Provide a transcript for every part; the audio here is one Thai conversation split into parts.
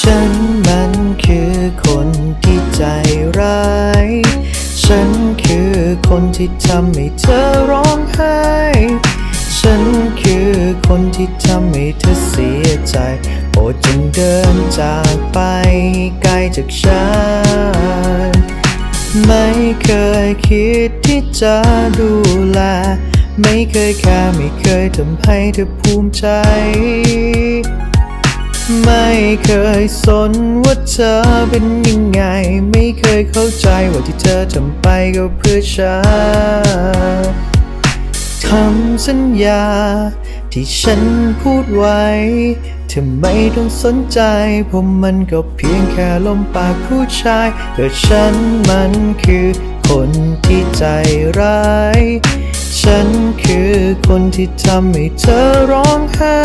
ฉันมันคือคนที่ใจร้าย ฉันคือคนที่ทำให้เธอร้องไห้ ฉันคือคนที่ทำให้เธอเสียใจ โปรดจงเดินจากไปไกลจากฉัน ไม่เคยคิดที่จะดูแล ไม่เคยแค่ไม่เคยทำให้เธอภูมิใจ เคยสนว่าเธอเป็นยังไง ไม่เคยเข้าใจว่าที่เธอทำไปก็เพื่อฉันคำสัญญา ที่ฉันพูดไว้ เธอไม่ต้องสนใจเพราะมันก็เพียงแค่ลมปากผู้ชายแต่ฉันมันคือคนที่ใจร้าย ฉันคือคนที่ทำให้เธอร้องไห้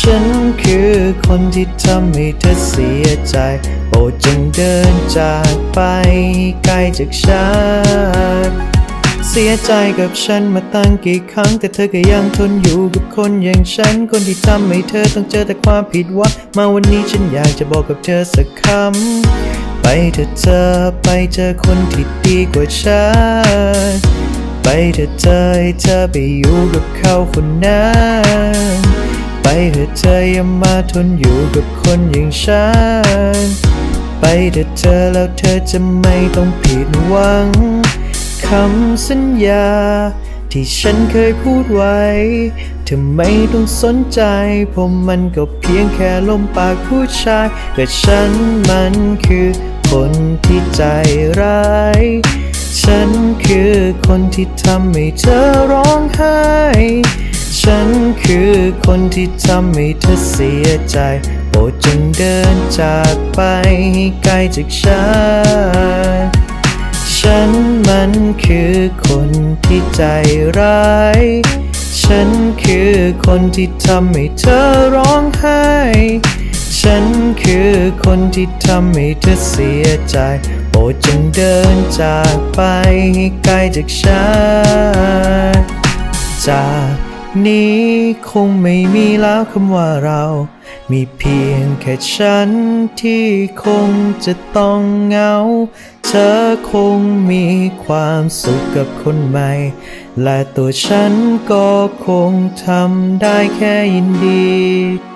ฉันคือคนที่ทำให้เธอเสียใจ โปรดจงเดินจากไปไกลจากฉัน เสียใจกับฉันมาตั้งกี่ครั้ง แต่เธอก็ยังทนอยู่กับคนอย่างฉัน คนที่ทำให้เธอต้องเจอแต่ความผิดหวังมาวันนี้ฉันอยากจะบอกกับเธอสักคำ ไปเถอะเธอไปเจอคนที่ดีกว่าฉัน ไปเถอะเธอให้เธอไปอยู่กับเขาคนนั้น เถอะเธออย่ามาทนอยู่กับคนอย่างฉัน ไปเถอะเธอแล้วเธอจะไม่ต้องผิดหวังคำสัญญา ที่ฉันเคยพูดไว้ เธอไม่ต้องสนใจเพราะมันก็เพียงแค่ลมปากผู้ชาย แต่ฉันมันคือคนที่ใจร้ายฉันคือคนที่ทำให้เธอร้องไห้ ฉันคือคนที่ทำให้เธอเสียใจ โปรดจงเดินจากไปให้ไกลจากฉัน ฉันมันคือคนที่ใจร้าย ฉันคือคนที่ทำให้เธอร้องไห้ ฉันคือคนที่ทำให้เธอเสียใจ โปรดจงเดินจากไปให้ไกลจากฉันจาก นี้คงไม่มีแล้วคำว่าเรา มีเพียงแค่ฉันที่คงจะต้องเหงา เธอคงมีความสุขกับคนใหม่ และตัวฉันก็คงทำได้แค่ยินดี